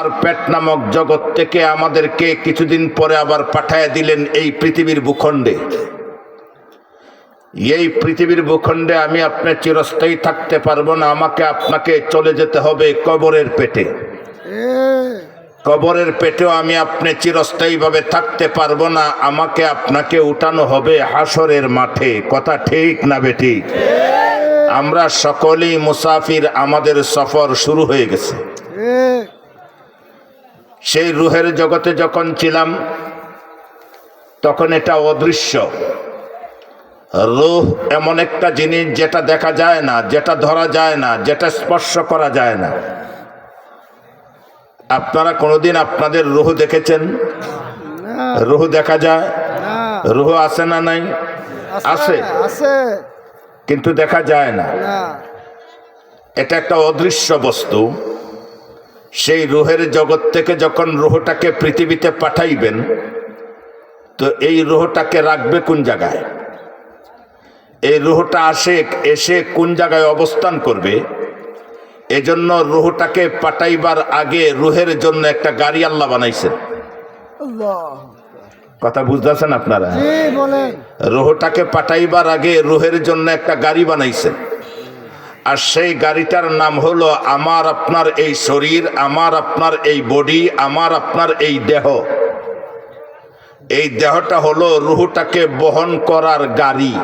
আর পেট নামক জগৎ থেকে আমাদেরকে কিছুদিন পরে আবার পাঠায় দিলেন এই পৃথিবীর ভূখণ্ডে। এই পৃথিবীর ভূখণ্ডে আমি আপনার চিরস্থায়ী থাকতে পারব না, আমাকে আপনাকে চলে যেতে হবে কবরের পেটে। কবরের পেটেও আমি আপনি চিরস্থায়ীভাবে থাকতে পারব না, আমাকে আপনাকে উঠানো হবে হাসরের মাঠে। কথা ঠিক না বেটি? আমরা সকলেই মুসাফির, আমাদের সফর শুরু হয়ে গেছে। সেই রুহের জগতে যখন ছিলাম তখন এটা অদৃশ্য। রুহ এমন একটা জিনিস যেটা দেখা যায় না যেটা ধরা যায় না যেটা স্পর্শ করা যায় না। আপনারা কোনোদিন আপনাদের রুহ দেখেছেন? রুহ দেখা যায়? রুহ আছে না নাই? আছে আছে। কিন্তু দেখা যায় না। এটা একটা অদৃশ্য বস্তু। সেই রুহের জগৎ থেকে যখন রুহটাকে পৃথিবীতে পাঠাইবেন তো এই রুহটাকে রাখবে কোন জায়গায়? এই রুহটা আসে এসে কোন জায়গায় অবস্থান করবে? এজন্য রুহটাকে পাঠাইবার আগে রুহের জন্য একটা গাড়ি আল্লাহ বানাইছেন কথা বুঝতেছেন আপনারা? রুহটাকে পাঠাইবার আগে রুহের জন্য একটা গাড়ি বানাইছেন আর সেই গাড়িটার নাম হলো আমার আপনার এই শরীর, আমার আপনার এই বডি, আমার আপনার এই দেহ। এই দেহটা হলো রুহটাকে বহন করার গাড়ি।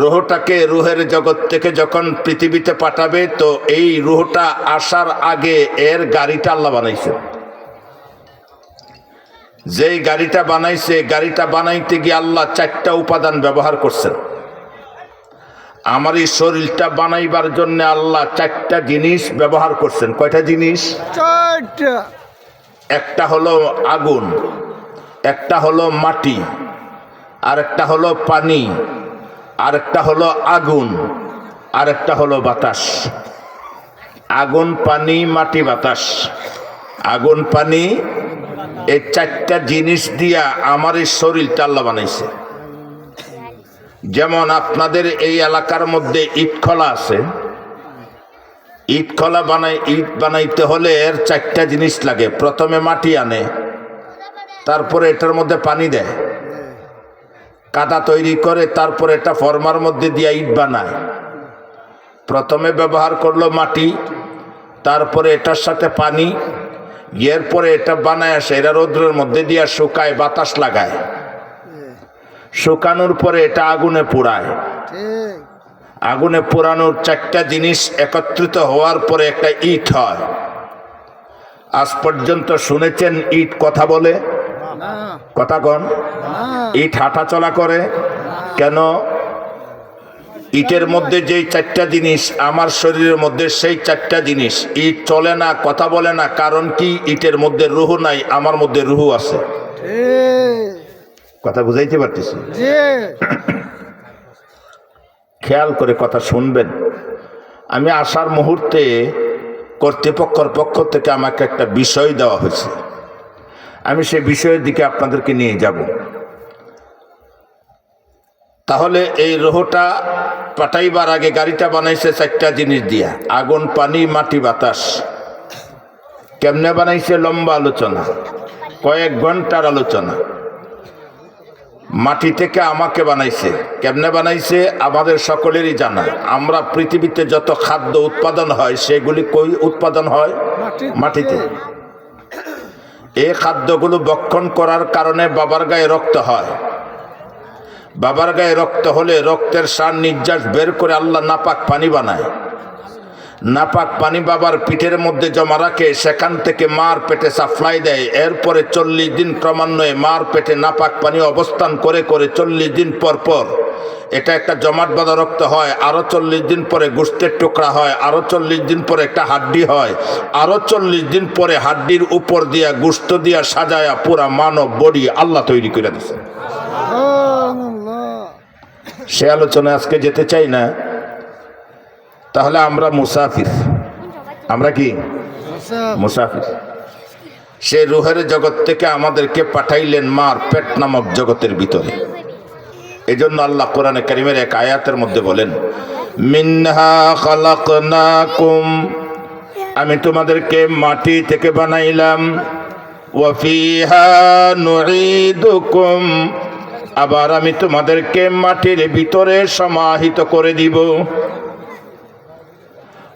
রুহটাকে রুহের জগৎ থেকে যখন পৃথিবীতে পাঠাবে, তো এই রুহটা আসার আগে এর গাড়িটা আল্লাহ বানাইছে। যেই গাড়িটা বানাইছে, গাড়িটা বানাইতে গিয়ে আল্লাহ চারটা উপাদান ব্যবহার করছেন। আমার এই শরীরটা বানাইবার জন্য আল্লাহ চারটা জিনিস ব্যবহার করছেন। কয়টা জিনিস? একটা হলো আগুন একটা হলো মাটি আর একটা হলো পানি আর একটা হলো আগুন আর একটা হলো বাতাস। আগুন পানি মাটি বাতাস। আগুন পানি এই চারটা জিনিস দিয়া আমার এই শরীরটা আল্লাহ বানাইছে। যেমন আপনাদের এই এলাকার মধ্যে ইটখলা আছে ইটখলা বানাই, ইট বানাইতে হলে এর চারটা জিনিস লাগে। প্রথমে মাটি আনে, তারপরে এটার মধ্যে পানি দেয়। কাদা তৈরি করে তারপরে এটা ফর্মার মধ্যে দিয়ে ইট বানায়। প্রথমে ব্যবহার করল মাটি, তারপরে এটার সাথে পানি, এরপরে এটা বানায় আসে এরা রৌদ্রের মধ্যে দিয়ে শুকায়, বাতাস লাগায়। শুকানোর পরে এটা আগুনে পোড়ায়। আগুনে পোড়ানোর চারটা জিনিস একত্রিত হওয়ার পরে একটা ইট হয়। আজ পর্যন্ত শুনেছেন ইট কথা বলে? কথা কন। ইট হাঁটা চলা করে? কেন? ইটের মধ্যে যেই চারটা জিনিস আমার শরীরের মধ্যে সেই চারটা জিনিস ইট চলে না কথা বলে না কারণ কি? ইটের মধ্যে রুহু নাই আমার মধ্যে রুহু আছে। ঠিক। কথা বুঝাইতে পারতেছি। খেয়াল করে কথা শুনবেন। আমি আসার মুহূর্তে কর্তৃপক্ষর পক্ষ থেকে আমাকে একটা বিষয় দেওয়া হয়েছে। আমি সেই বিষয়ের দিকে আপনাদেরকে নিয়ে যাব। তাহলে এই রোহটা পাঠাইবার আগে গাড়িটা বানাইছে চারটা জিনিস দিয়া। আগুন পানি মাটি বাতাস। কেমনে বানাইছে লম্বা আলোচনা। কয়েক ঘণ্টার আলোচনা। মাটি থেকে আমাকে বানাইছে। কেমনে বানাইছে? আমাদের সকলেরই জানা। আমরা পৃথিবীতে যত খাদ্য উৎপাদন হয় সেগুলি কই উৎপাদন হয়? মাটিতে। এই খাদ্যগুলো বক্ষণ করার কারণে বাবার গায়ে রক্ত হয়। বাবার গায়ে রক্ত হলে রক্তের সার নির্যাস বের করে আল্লাহ নাপাক পানি বানায়। নাপাক পানি বাবার পিঠের মধ্যে জমা রাখে সেখান থেকে মার পেটে সাপ্লাই দেয়। এরপরে চল্লিশ দিন ক্রমান্বয়ে মার পেটে নাপাক পানি অবস্থান করে করে চল্লিশ দিন পর পর। এটা একটা জমাট বাঁধা রক্ত হয় আরও চল্লিশ দিন পরে গোস্তের টুকরা হয় আরও চল্লিশ দিন পরে একটা হাড্ডি হয় আরও চল্লিশ দিন পরে হাড্ডির উপর দিয়া গোস্ত দিয়া সাজায়া পুরা মানব বডি আল্লাহ তৈরি করে দিছে। সে আলোচনায় আজকে যেতে চাই না তাহলে আমরা মুসাফির। আমরা কি? মুসাফির। সে রুহের জগৎ থেকে আমাদেরকে পাঠাইলেন মার পেট নামক জগতের ভিতরে। এই জন্য আল্লাহ কোরআনে কারিমের এক আয়াতের মধ্যে বলেন মিনহা খালাকনাকুম। আমি তোমাদেরকে মাটি থেকে বানাইলাম। ওয়াফিহা নুঈদুকুম। আবার আমি তোমাদেরকে মাটির ভিতরে সমাহিত করে দিব।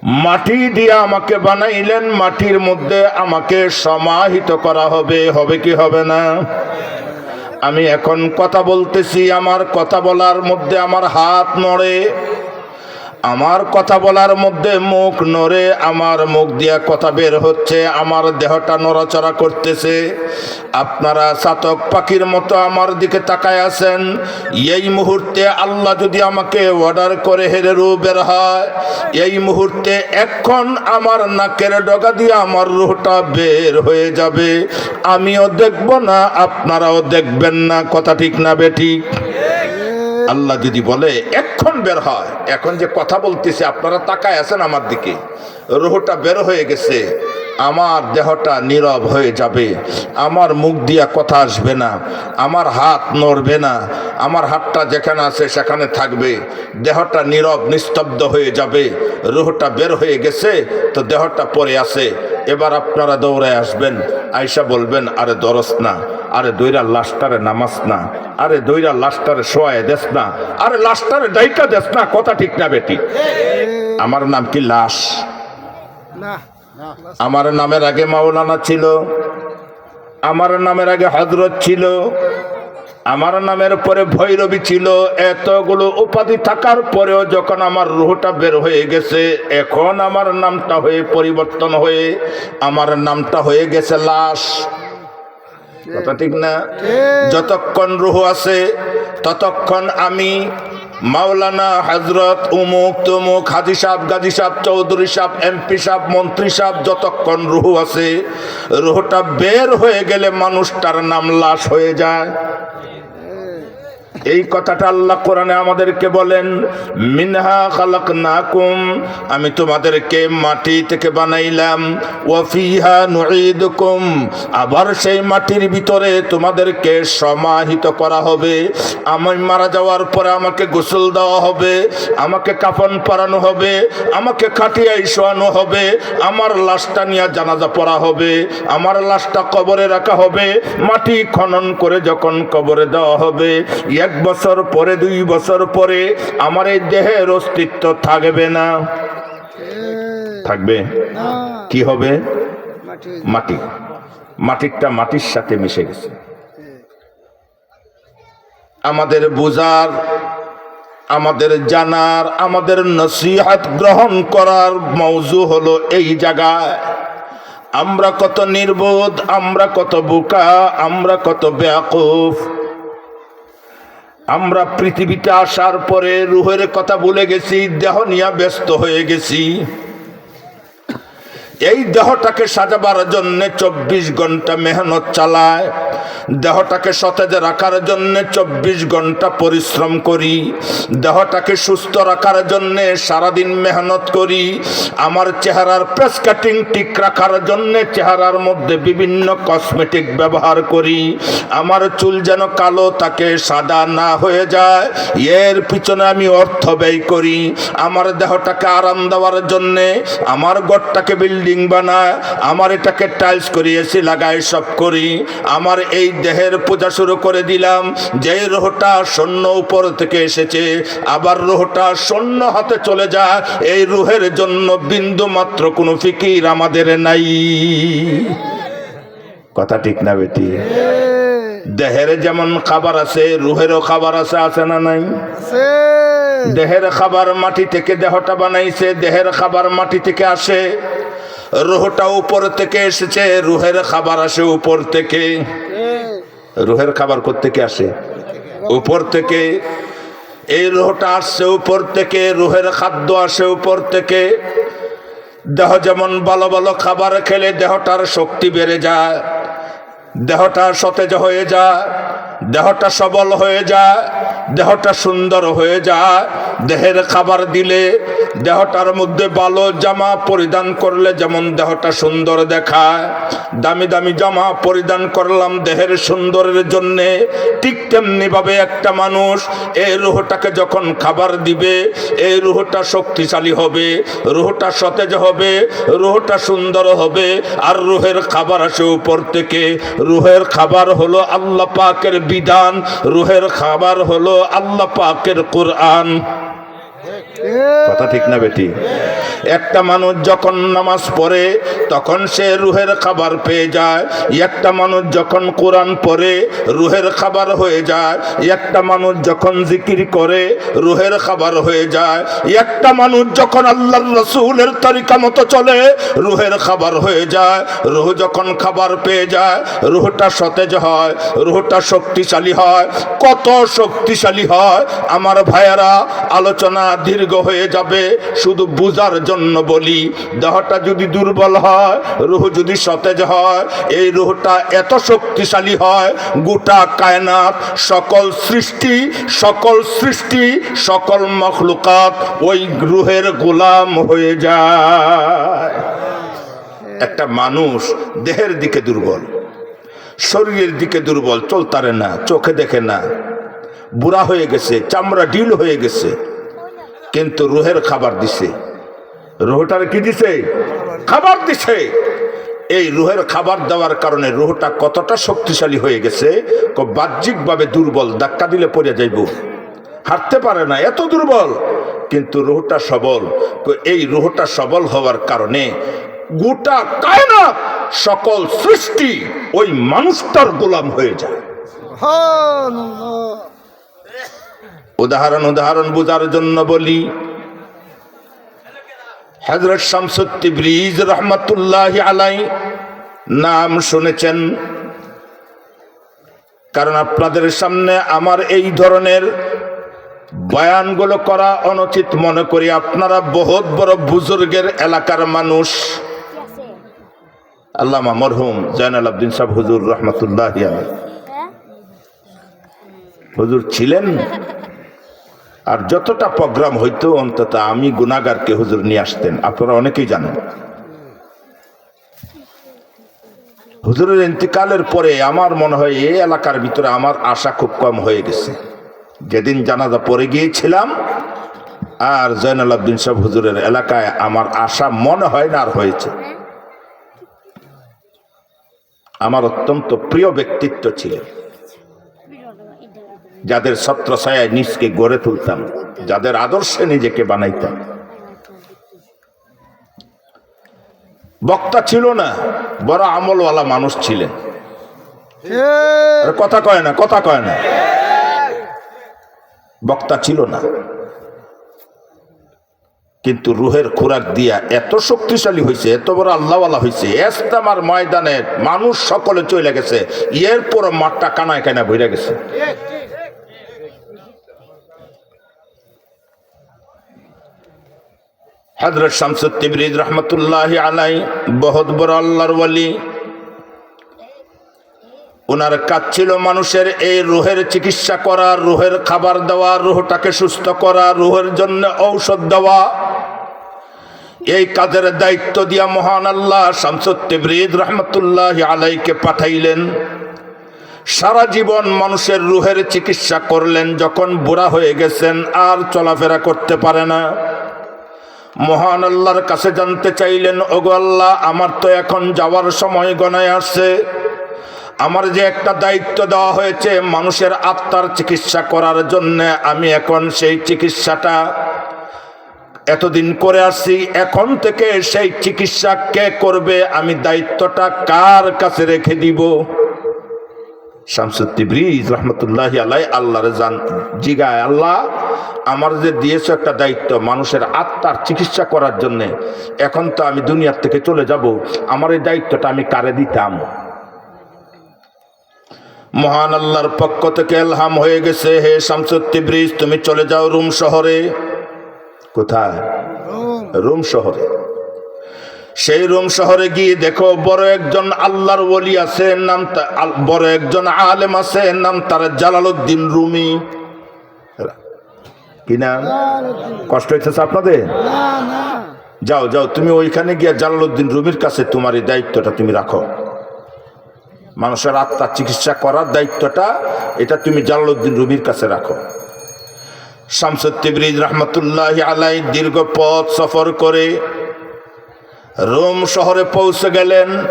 মাটি দিয়ে আমাকে বানাইলেন, মাটির মধ্যে আমাকে সমাহিত করা হবে হবে কি হবে না? আমি এখন কথা বলতেছি, আমার কথা বলার মধ্যে আমার হাত নড়ে। আমার কথা বলার মধ্যে মুখ নড়ে আমার মুখ দিয়া কথা বের হচ্ছে, আমার দেহটা নড়াচড়া করতেছে। আপনারা চাতক পাখির মতো আমার দিকে তাকায় আছেন। এই মুহূর্তে আল্লাহ যদি আমাকে অর্ডার করে হেরে রু বের হয়, এই মুহূর্তে এখন আমার নাকের ডগা দিয়ে আমার রুহটা বের হয়ে যাবে। আমিও দেখব না, আপনারাও দেখবেন না। কথা ঠিক না বেঠিক আল্লাহ যদি বলে এক্ষণ বের হয়। এখন যে কথা বলতেছে, আপনারা তাকায় আছেন আমার দিকে। রোহটা বের হয়ে গেছে। আমার দেহটা নীরব হয়ে যাবে। আমার মুখ দিয়া কথা আসবে না। আমার হাত নড়বে না। আমার হাতটা যেখানে আছে সেখানে থাকবে। দেহটা নীরব নিস্তব্ধ হয়ে যাবে। রুহটা বের হয়ে গেছে তো দেহটা পরে আছে। এবার আপনারা দৌড়ায় আসবেন। আয়সা বলবেন আরে দরস না। আরে দইরা লাস্টারে নামাস না। আরে দইরা লাস্টারে শোয়ায় দেস না। আরে লাস্টারে ডাইকা দেস না। কথা ঠিক না বেটি। আমার নাম কি লাশ? না। আমার নামের আগে মাওলানা ছিল আমার নামের আগে হজরত ছিল আমার নামের পরে ভৈরবী ছিল এতগুলো উপাধি থাকার পরেও যখন আমার রুহটা বের হয়ে গেছে এখন আমার নামটা হয়ে পরিবর্তন হয়ে আমার নামটা হয়ে গেছে লাশ। কথা ঠিক না? যতক্ষণ রুহ আছে ততক্ষণ আমি মাওলানা হজরত উমুক তুমুক, হাজি সাহ গাজী সাহ চৌধুরী সাহ এমপি সাহ মন্ত্রী সাহ যতক্ষণ রুহু আছে, রুহটা বের হয়ে গেলে মানুষটার নাম লাশ হয়ে যায়। এই কথাটা আল্লাহ কোরআনে আমাদেরকে বলেন, মিনহা খালাক নাকুম আমি তোমাদেরকে মাটি থেকে বানাইলাম। ওয়াফিহা নুঈদুকুম আবার সেই মাটির ভিতরে তোমাদেরকে সমাহিত করা হবে। আমি মারা যাওয়ার পরে আমাকে গোসল দেওয়া হবে, আমাকে কাফন পরানো হবে, আমাকে খাটিয়াই শোয়ানো হবে, আমার লাশটা নিয়ে জানাজা পড়া হবে, আমার লাশটা কবরে রাখা হবে, মাটি খনন করে যখন কবরে দেওয়া হবে, এক বছর পরে, দুই বছর পরে আমার এই দেহের অস্তিত্ব থাকবে না। থাকবে? কি হবে? মাটি। মাটি মাটিরটা মাটির সাথে মিশে গেছে। আমাদের বুজার আমাদের জানার, আমাদের নসিহাত গ্রহণ করার মৌজু হলো এই জায়গায় আমরা কত নির্বোধ, আমরা কত বোকা, আমরা কত ব্যাকুফ। আমরা পৃথিবীতে আসার পরে রুহের কথা বলে গেছি দেহ নিয়ে ব্যস্ত হয়ে গেছি। এই দেহটাকে সাজাবার জন্য চব্বিশ ঘণ্টা মেহনত চালায়। দেহটাকে সতেজ রাখার জন্য চব্বিশ ঘণ্টা পরিশ্রম করি। দেহটাকে সুস্থ রাখার জন্য সারাদিন মেহনত করি। আমার চেহারার পেস কাটিং ঠিক রাখার জন্য চেহারার মধ্যে বিভিন্ন কসমেটিক ব্যবহার করি। আমার চুল যেন কালো তাকে সাদা না হয়ে যায়, এর পিছনে আমি অর্থ ব্যয় করি। আমার দেহটাকে আরাম দেওয়ার জন্যে, আমার ঘরটাকে বিল্ডিং বানায় আমার এটাকে টাইলস করিয়েছি লাগাই সব করি। আমার এই দেহের পূজা শুরু করে দিলাম যে রোহটা শূন্য উপর থেকে এসেছে আবার রোহটা শূন্য হাতে চলে যায় এই রুহের জন্য বিন্দু মাত্র কোনো ফিকির আমাদের নাই। কথা ঠিক না বেটি? দেহের যেমন খাবার আছে রুহেরও খাবার আছে আছে না নাই? দেহের খাবার মাটি থেকে দেহটা বানাইছে দেহের খাবার মাটি থেকে আসে। রুহটা উপর থেকে এসেছে, রুহের খাবার আসে উপর থেকে। রুহের খাবার থেকে আসে? উপর থেকে। এই রুহটা আসছে উপর থেকে, রুহের খাদ্য আসে উপর থেকে। দেহ যেমন ভালো ভালো খাবার খেলে দেহটার শক্তি বেড়ে যায়, দেহটা সতেজ হয়ে যায়। দেহটা সবল হয়ে যায়, দেহটা সুন্দর হয়ে যায়। দেহের খাবার দিলে দেহটার মধ্যে ভালো জামা পরিধান করলে যেমন দেহটা সুন্দর দেখায়, দামি দামি জামা পরিধান করলাম দেহের সুন্দরের জন্যে, ঠিক তেমনিভাবে একটা মানুষ এই রুহটাকে যখন খাবার দিবে, এই রুহটা শক্তিশালী হবে, রুহটা সতেজ হবে, রুহটা সুন্দর হবে। আর রুহের খাবার আসে উপর থেকে। রুহের খাবার হলো আল্লাহ পাকের বিধান রুহের খাবার হলো আল্লাহ পাকের কোরআন। কথা ঠিক না বেটি? একটা মানুষ যখন নামাজ পড়ে, তখন সে রুহের খাবার পেয়ে যায়। একটা মানুষ যখন কোরআন পড়ে, রুহের খাবার হয়ে যায়। একটা মানুষ যখন জিকির করে, রুহের খাবার হয়ে যায়। একটা মানুষ যখন আল্লাহর রসুলের তরিকা মতো চলে, রুহের খাবার হয়ে যায়। রুহ যখন খাবার পেয়ে যায়, রুহটা সতেজ হয়, রুহটা শক্তিশালী হয়। কত শক্তিশালী হয়। আমার ভাইয়ারা, আলোচনা দীর্ঘ হয়ে যাবে, শুধু বুঝার জন্য বলি, দেহটা যদি দুর্বল হয়, রুহ যদি সতেজ হয়, এই রুহটা এত শক্তিশালী হয়, গোটা কায়নাত, সকল সৃষ্টি সকল সৃষ্টি, সকল মখলুকাত ওই রুহের গোলাম হয়ে যায়। একটা মানুষ দেহের দিকে দুর্বল, শরীরের দিকে দুর্বল চলতারে না, চোখে দেখে না, বুড়া হয়ে গেছে, চামড়া ডিল হয়ে গেছে কিন্তু রুহের খাবার দিছে। রুহটার কি দিছে? খাবার দিছে। এই রুহের খাবার দেওয়ার কারণে রুহটা কতটা শক্তিশালী হয়ে গেছে বাহ্যিকভাবে দুর্বল, ধাক্কা দিলে পড়ে যাইব। হাঁটতে পারে না, এত দুর্বল। কিন্তু রুহটা সবল। এই রুহটা সবল হওয়ার কারণে গোটা কায়নাত, সকল সৃষ্টি ওই মানুষটার গোলাম হয়ে যায়। উদাহরণ উদাহরণ বোঝার জন্য বলি। হজরত শামসুদ্দি ব্রিজ রহমতুল্লাহ আলাই নাম শুনেছেন। কারণ আপনাদের সামনে আমার এই ধরনের বয়ানগুলো করা অনুচিত মনে করি। আপনারা বহুত বড় বুজুর্গের এলাকার মানুষ। আল্লামা মরহুম জয়নাল আবদিন সাহ হুজুর রহমতুল্লাহ হুজুর ছিলেন? আর যতটা প্রোগ্রাম হইতো অন্তত আমি গুনাগারকে হুজুর নিয়ে আসতেন। আপনারা অনেকেই জানেন। হুজুরের ইন্তিকালের পরে আমার মনে হয় এই এলাকার ভিতরে আমার আশা খুব কম হয়ে গেছে। যেদিন জানাজা পরে গিয়েছিলাম, আর জয়নাল আবদিন সাহেব হুজুরের এলাকায় আমার আশা মনে হয় না আর হয়েছে। আমার অত্যন্ত প্রিয় ব্যক্তিত্ব ছিলেন। যাদের ছত্রছায়ায় নিজকে গড়ে তুলতাম যাদের আদর্শে নিজেকে বানাইতাম। বক্তা ছিল না বড় আমলওয়ালা মানুষ ছিলেন। কথা কয় না কথা কয় না। বক্তা ছিল না। কিন্তু রুহের খোরাক দিয়া এত শক্তিশালী হয়েছে এত বড় আল্লাহওয়ালা হয়েছে এস্তামার ময়দানে মানুষ সকলে চলে গেছে এরপর মাঠটা কানায় কানায় ভরে গেছে। হজরত শামসুদ তিবরিদ রহমতুল্লাহ আলাই বহুত বড় আল্লাহর ওয়ালি। ওনার কাজ ছিল মানুষের এই রুহের চিকিৎসা করা, রুহের খাবার দেওয়া, রুহটাকে সুস্থ করা, রুহের জন্য ঔষধ দেওয়া। এই কাজের দায়িত্ব দিয়া মহান আল্লাহ শামসুদ তিবরিদ রহমতুল্লাহ আলাইকে পাঠাইলেন। সারা জীবন মানুষের রুহের চিকিৎসা করলেন, যখন বুড়া হয়ে গেছেন, আর চলাফেরা করতে পারে না। মহান আল্লাহর কাছে জানতে চাইলেন, ওগো আল্লাহ, আমার তো এখন যাওয়ার সময় গণায় আসছে। আমার যে একটা দায়িত্ব দেওয়া হয়েছে মানুষের আত্মার চিকিৎসা করার জন্য, আমি এখন সেই চিকিৎসাটা এতদিন করে আসছি। এখন থেকে সেই চিকিৎসা কে করবে, আমি দায়িত্বটা কার কাছে রেখে দিব? রহমতুল্লাহ আল্লাহর জান জিগায় আল্লাহ আমার যে দিয়েছ একটা দায়িত্ব মানুষের আত্মার চিকিৎসা করার জন্য এখন তো আমি দুনিয়ার থেকে চলে যাব আমার এই দায়িত্বটা আমি কারে দিতাম? মহান আল্লাহর পক্ষ থেকে এলহাম হয়ে গেছে হে শামসুদ্দি ব্রিজ তুমি চলে যাও রুম শহরে। কোথায়? রুম শহরে। সেই রোম শহরে গিয়ে দেখো বড় একজন আল্লাহর ওলি আছে, নাম বড় একজন আলেম আছে, নাম তার জালালউদ্দিন রুমি। কি নাম? কষ্ট হইতেছে আপনাদের? যাও যাও, তুমি ওইখানে গিয়ে জালালউদ্দিন রুমির কাছে তোমার এই দায়িত্বটা তুমি রাখো। মানুষের আত্মার চিকিৎসা করার দায়িত্বটা এটা তুমি জালালউদ্দিন রুমির কাছে রাখো। শামসুদ্দিন রহমতুল্লাহ আলাই দীর্ঘ পথ সফর করে রোম শহরে পৌঁছে গেলেন।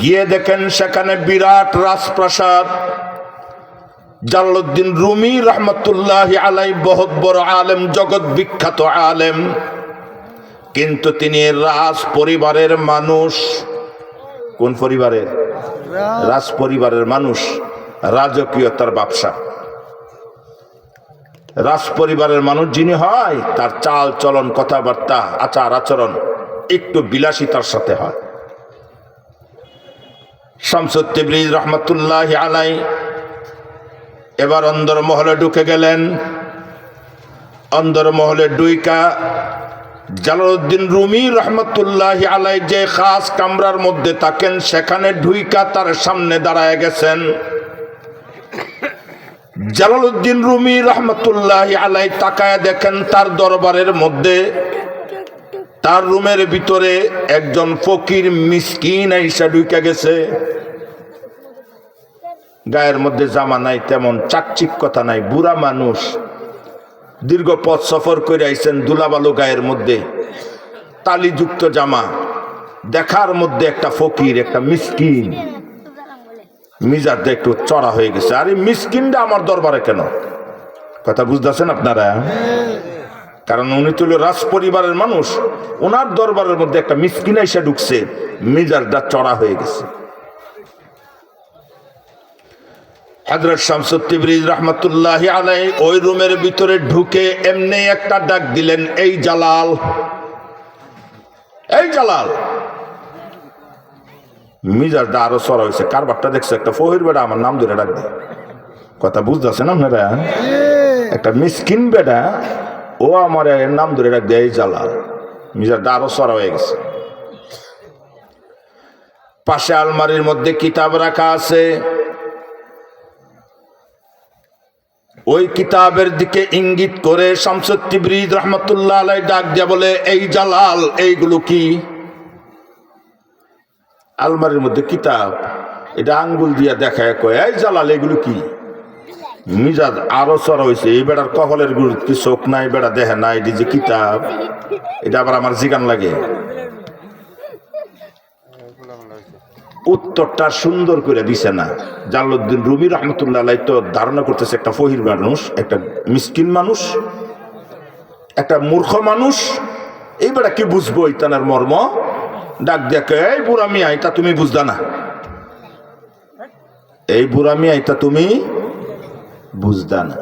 গিয়ে দেখেন সেখানে বিরাট রাজপ্রাসাদ। জালালউদ্দিন রুমি রহমতুল্লাহ আলাই বহুত বড় আলেম, জগৎ বিখ্যাত আলেম। কিন্তু তিনি রাজ পরিবারের মানুষ। কোন পরিবারের? রাজ পরিবারের মানুষ। রাজকীয়তার ব্যবসা রাজ পরিবারের মানুষ যিনি হয়, তার চাল চলন, কথাবার্তা, আচার, আচরণ। একটু বিলাসিতার সাথে হয়। শামসুদ্দিন রহমতুল্লাহ আলাই এবার অন্দর মহলে ঢুকে গেলেন। অন্দর মহলে ডুইকা জালালউদ্দিন রুমি রহমতুল্লাহ আলাই যে খাস কামরার মধ্যে থাকেন, সেখানে ঢুইকা তার সামনে দাঁড়ায় গেছেন। জালালউদ্দিন রুমি রহমতুল্লাহ আলাই তাকায় দেখেন তার দরবারের মধ্যে তার রুমের ভিতরে একজন ফকির মিসকিন আইসা ঢুকে গেছে। গায়ের মধ্যে জামা নাই, তেমন চাকচিক্যতা নাই, বুড়া মানুষ। দীর্ঘ পথ সফর করে আইছেন দুলাবালু গায়ের মধ্যে। তালিযুক্ত জামা। দেখার মধ্যে একটা ফকির, একটা মিসকিন। মিজারটা একটু চড়া হয়ে গেছে। আরে মিসকিনটা আমার দরবারে কেন? কথা বুঝতেছেন আপনারা? কারণ উনি তো রাজ পরিবারের মানুষ, ওনার দরবারের মধ্যে একটা মিসকিন এসে ঢুকছে মিজারটা চড়া হয়ে গেছে। হজরত শামসুদ্দিন রহমতুল্লাহ আলাই ওই রুমের ভিতরে ঢুকে এমনি একটা ডাক দিলেন, এই জালাল এই জালাল! মিজাজটা আরও সরা হয়েছে, কারবারটা দেখছে? একটা ফহির বেড়া আমার নাম ধরে ডাক কথা বুঝতেছেন আপনারা? একটা মিসকিন বেটা ও আমার এর নাম ধরে ডাক দেয় এই জালাল মিজাজটা আরও সরা হয়ে গেছে। পাশে আলমারির মধ্যে কিতাব রাখা আছে। ওই কিতাবের দিকে ইঙ্গিত করে শামসুদ্দিন রহমতুল্লাহ আলাই ডাক দিয়া বলে, এই জালাল, এইগুলো কি? আলমারির মধ্যে কিতাব। এটা আঙ্গুল দিয়া দেখায় কয়, এই জালাল, এগুলো কি? মিজাজ আরও চড়া হয়েছে এই বেড়ার কহলের কি চোখ নাই, বেড়া দেখে নাই এটি যে কিতাব, এটা আবার আমার জিগান লাগে। উত্তরটা সুন্দর করে দিছে না। জালালউদ্দিন রুমি রহমতুল্লাহ তো ধারণা করতেছে, একটা ফহির মানুষ, একটা মিসকিন মানুষ, একটা মূর্খ মানুষ, এই বেড়া কি বুঝব ইতানের মর্ম? ডাক দেখে এই বুড়া মিয়া, এটা তুমি বুঝদা না। এই বুড়া মিয়া, এটা তুমি বুঝদা না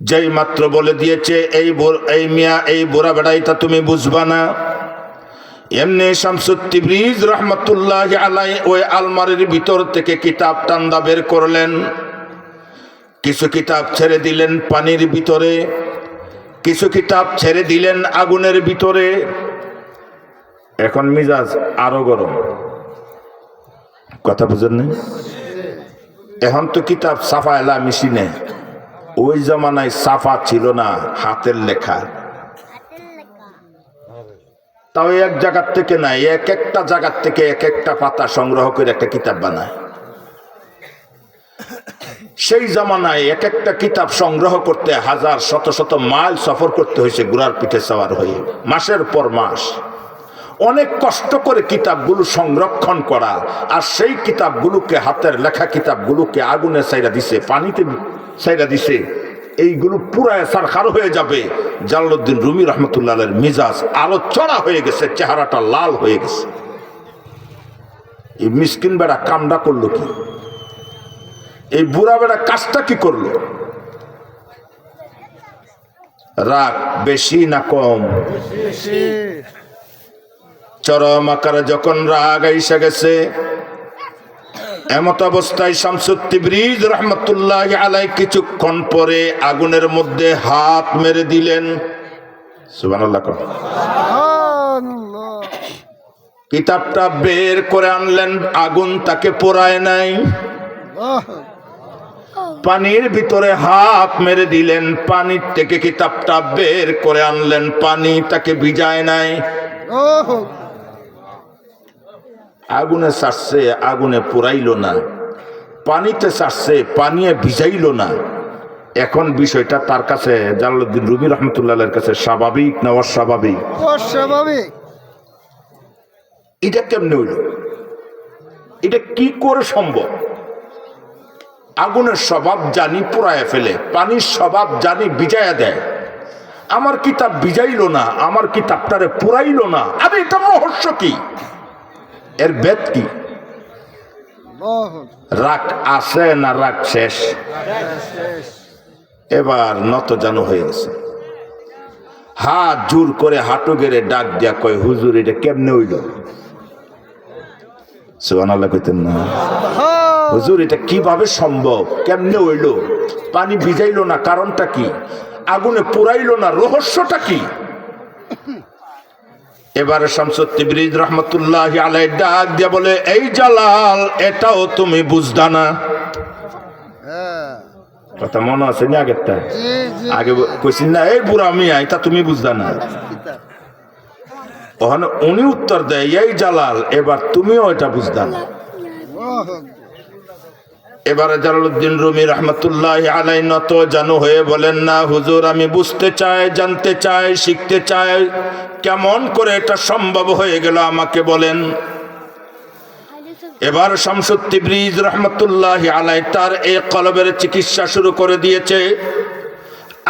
যেই মাত্র বলে দিয়েছে, এই এই মিয়া, এই বুড়া বেড়া এটা তুমি বুঝবা না। এমনি শামসুদ্দিব্রিজ রহমতুল্লাহ আলাই ওই আলমারির ভিতর থেকে কিতাব টান্দা বের করলেন। কিছু কিতাব ছেড়ে দিলেন পানির ভিতরে, কিছু কিতাব ছেড়ে দিলেন আগুনের ভিতরে। এখন মিজাজ আরও গরম। কথা বুঝেন এখন তো কিতাব সাফা এলা মেশিনে ওই জমানায় সাফা ছিল না, হাতের লেখা। তাও এক জায়গার থেকে নাই, এক একটা জায়গার থেকে এক একটা পাতা সংগ্রহ করে একটা কিতাব বানায়। সেই জামানায় এক একটা কিতাব সংগ্রহ করতে হাজার, শত শত মাইল সফর করতে হয়েছে গুড়ার পিঠে সওয়ার হয়ে। মাসের পর মাস। অনেক কষ্ট করে কিতাবগুলো সংরক্ষণ করা, আর সেই কিতাবগুলোকে হাতের লেখা কিতাবগুলোকে আগুনে সাইরা দিছে, পানিতে সাইরা দিছে, এইগুলো পুরায় সারখার হয়ে যাবে। জালালউদ্দিন রুমি রহমতুল্লাহ মিজাজ আলো চড়া হয়ে গেছে, চেহারাটা লাল হয়ে গেছে। এই মিসকিন বেড়া কামডা করল কি? এই বুড়া বেড়া কাজটা কি করল? রাগ বেশি না কম? চরম আকারে যখন রাগ আইসা গেছে এমত অবস্থায় শামসুদ্দিব্রিজ রহমতুল্লাহ আলাই কিছুক্ষণ পরে আগুনের মধ্যে হাত মেরে দিলেন। কিতাবটা বের করে আনলেন আগুন তাকে পোড়ায় নাই। পানির ভিতরে হাত মেরে দিলেন পানির থেকে কিতাবটা বের করে আনলেন পানি তাকে ভিজায় নাই। আগুনে ছাড়ছে আগুনে পুরাইল না। পানিতে ছাড়ছে পানিয়ে ভিজাইল না। এখন বিষয়টা তার কাছে জালালুদ্দিন রুমি রহমতুল্লাহের কাছে স্বাভাবিক না অস্বাভাবিক? অস্বাভাবিক। এটা কেমনে হইল? এটা কি করে সম্ভব? আগুনের স্বভাব জানি পুরায় ফেলে পানির স্বভাব জানি বিজায়া দেয়। আমার কিতাব বিজাইল না আমার কিতাবটারে পুরাইল না। আরে এটা রহস্য কি? এর বেদ কি? রাগ আছে না রাগ শেষ? এবার নত জানো হয়ে গেছে। হাত জোর করে হাঁটু গেড়ে ডাক দিয়া কয়, হুজুর, এটা কেমনে হইল? সুবান কইতেন না। হুজুর, এটা কীভাবে সম্ভব? কেমনে হইল? পানি ভিজাইলো না কারণটা কি? আগুনে পুরাইলো না? রহস্যটা কি? এবারে শামসুদ্দি ব্রিজ রহমতুল্লাহ আলাই ডাক দিয়া বলে এই জালাল এটাও তুমি বুঝদা না? হ্যাঁ। কথা মনে আছে না আগেরটা? আগে কইছেন না এই বুড়া মিয়া এটা তুমি বুঝদা না? ওখানে উনি উত্তর দেয় এই জালাল এবার তুমিও এটা বুঝদা না। এবারে জালালউদ্দিন রুমি রহমতুল্লাহ আলাই নত জানু হয়ে বলেন না হুজুর আমি বুঝতে চাই জানতে চাই শিখতে চাই। কেমন করে এটা সম্ভব হয়ে গেল আমাকে বলেন। এবার শামসুদ্দি ব্রিজ রহমতুল্লাহ আলাই তার এই কলবের চিকিৎসা শুরু করে দিয়েছে।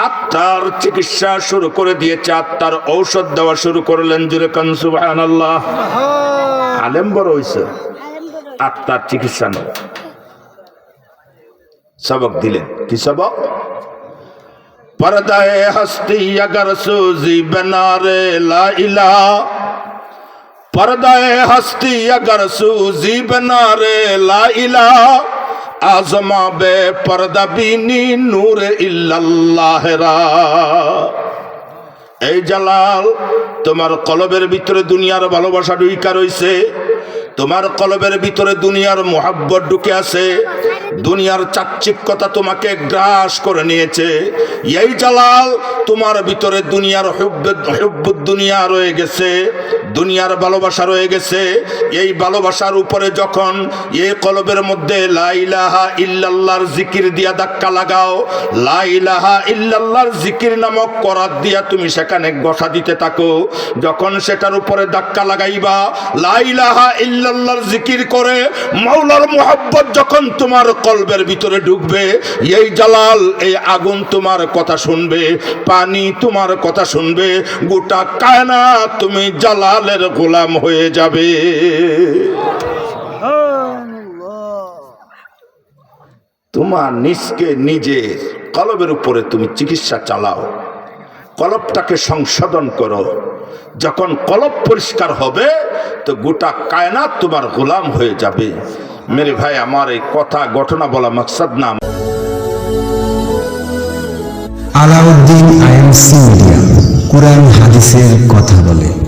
আত্মার চিকিৎসা শুরু করে দিয়েছে আত্মার ঔষধ দেওয়া শুরু করলেন জুরে কনসুবাহ আলেম বড় হয়েছে আত্মার চিকিৎসা নেই। সবক দিলেন। কি সবক? পর্দায় হস্তি আগর সুজি বেনারে লাইলা। পর্দায় হস্তি আগর সুজি বেনারে লাইলা। আজমাবে পর্দা বিনি নূর ইল্লাল্লাহরা। এই জালাল, তোমার কলবের ভিতরে দুনিয়ার ভালোবাসা ঢুইকা রইছে। তোমার কলবের ভিতরে দুনিয়ার মোহাব্বত ঢুকে আছে। দুনিয়ার চাকচিক্যতা তোমাকে গ্রাস করে নিয়েছে। এই জালাল তোমার ভিতরে দুনিয়ার দুনিয়া রয়ে গেছে। দুনিয়ার ভালোবাসা রয়ে গেছে। এই ভালোবাসার উপরে যখন এই কলবের মধ্যে লাইলাহা ইল্লাল্লাহর জিকির দিয়া ধাক্কা লাগাও লাইলাহা ইল্লাল্লাহর জিকির নামক করাত দিয়া তুমি সেখানে গসা দিতে থাকো। যখন সেটার উপরে ধাক্কা লাগাইবা লাইলাহা ইল্লাল্লাহর জিকির করে মাওলার মোহাব্বত যখন তোমার কলবের ভিতরে ঢুকবে, এই জালাল, এই আগুন তোমার কথা শুনবে, পানি তোমার কথা শুনবে, গোটা কায়না তুমি জালালের গোলাম হয়ে যাবে। তোমার নিজকে নিজের কলবের উপরে তুমি চিকিৎসা চালাও। কলবটাকে সংশোধন করো। যখন কলব পরিষ্কার হবে, তো গোটা কায়নাত তোমার গোলাম হয়ে যাবে। মেরে ভাই, আমার এই কথা ঘটনা বলা মাকসাদ না। আলাউদ্দিন আইএমসি মিডিয়া, কোরআন হাদিসের কথা বলে।